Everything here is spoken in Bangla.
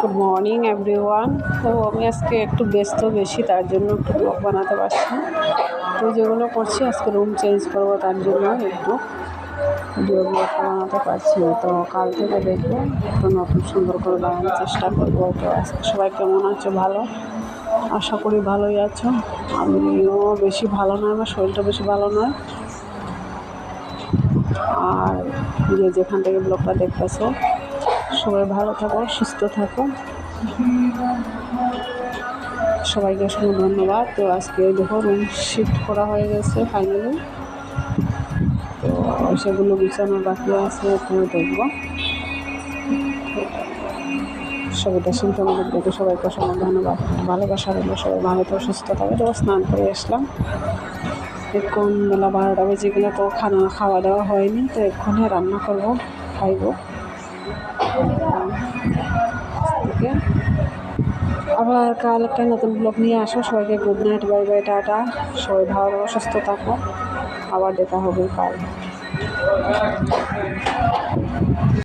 গুড মর্নিং এভরিওয়ান তো আমি আজকে একটু ব্যস্ত, বেশি, তার জন্য একটু ব্লগ বানাতে পারছি তো যেগুলো করছি, আজকে রুম চেঞ্জ করব, তার জন্য একটু ভিডিও ব্লগ বানাতে পারছি। তো কাল থেকে দেখব একটু নতুন, সুন্দর করে বানানোর চেষ্টা করব। তো আজকে সবাই কেমন আছো? ভালো? আশা করি ভালোই আছো। আমিও বেশি ভালো নয়, আমার শরীরটা বেশি ভালো নয়। আর যে যেখান থেকে ব্লগটা দেখতেছো সবাই ভালো থাকো, সুস্থ থাকো। সবাইকে অসংখ্য ধন্যবাদ। তো আজকে দেখো রুম শিফট করা হয়ে গেছে ফাইনালি তো সেগুলো বিছানোর বাকি আছে তো দেখব। সবাইটা শুনতে আমাদের দেখে সবাইকে অসংখ্য ধন্যবাদ। ভালোবাসা রইল সবাই, ভালো তো সুস্থ থাকে। তো স্নান করে আসলাম। এখন বেলা বারোটা বেজে গেলে তো খানা খাওয়া দাওয়া হয়নি, তো এক্ষুনি রান্না করব, খাইবো। আবার কাল একটা নতুন ব্লগ নিয়ে আসো। সবাইকে good night bye bye tata. সবাই ভালো সুস্থ থাকো। আবার দেখা হবে কাল।